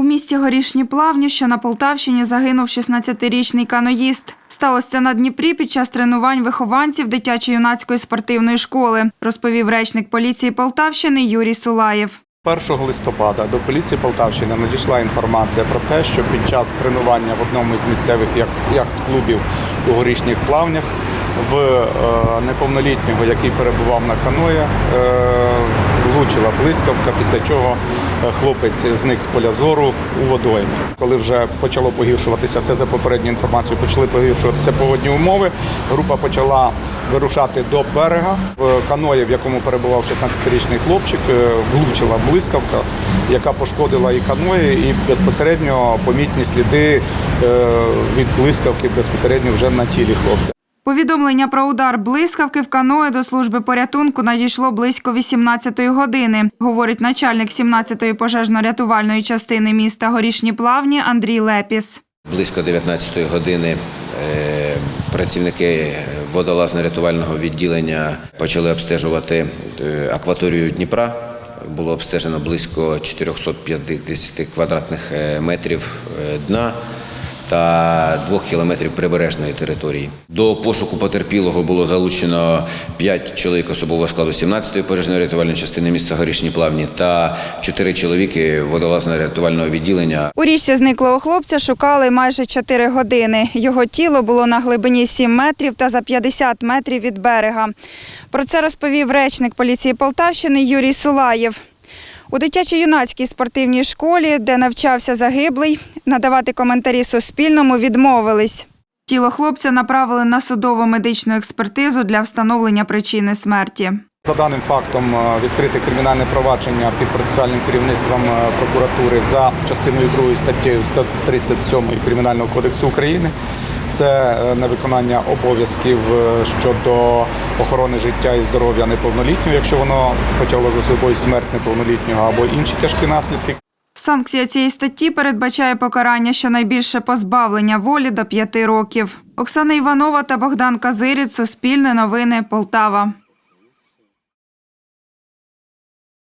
У місті Горішні Плавні, що на Полтавщині, загинув 16-річний каноїст. Сталося на Дніпрі під час тренувань вихованців дитячо-юнацької спортивної школи, розповів речник поліції Полтавщини Юрій Сулаєв. 1 листопада до поліції Полтавщини надійшла інформація про те, що під час тренування в одному з місцевих яхт- яхт-клубів у горішніх плавнях в е, неповнолітнього, який перебував на каної, е, влучила блискавка, після чого хлопець зник з поля зору у водоймі. Коли вже почало погіршуватися, це за попередньою інформацією, почали погіршуватися погодні умови. Група почала вирушати до берега. В каної, в якому перебував 16-річний хлопчик, е, влучила блискавка, яка пошкодила і каної, і безпосередньо помітні сліди е, від блискавки безпосередньо вже на тілі хлопця. Повідомлення про удар блискавки в каное до служби порятунку надійшло близько 18-ї години, говорить начальник 17-ї пожежно-рятувальної частини міста Горішні Плавні Андрій Лепіс. Близько 19 години е, працівники водолазно-рятувального відділення почали обстежувати е, акваторію Дніпра. Було обстежено близько 450 квадратних е, метрів дна та двох кілометрів прибережної території. До пошуку потерпілого було залучено 5 чоловік особового складу 17-ї пожежної рятувальної частини міста Горішні Плавні та 4 чоловіки водолазно-рятувального відділення У річці зниклого хлопця шукали майже 4 години. Його тіло було на глибині 7 метрів та за 50 метрів від берега. Про це розповів речник поліції Полтавщини Юрій Сулаєв. У дитячо-юнацькій спортивній школі, де навчався загиблий, надавати коментарі Суспільному відмовились. Тіло хлопця направили на судово медичну експертизу для встановлення причини смерті. За даним фактом е, відкрите кримінальне провадження під процесуальним керівництвом е, прокуратури за частиною 2 статтею 137 Кримінального кодексу України. Це е, невиконання обов'язків е, щодо охорони життя і здоров'я неповнолітнього, якщо воно потягло за собою смерть неповнолітнього або інші тяжкі наслідки. Санкція цієї статті передбачає покарання щонайбільше позбавлення волі до п'яти років. Оксана Іванова та Богдан Казиріць. Суспільне новини. Полтава.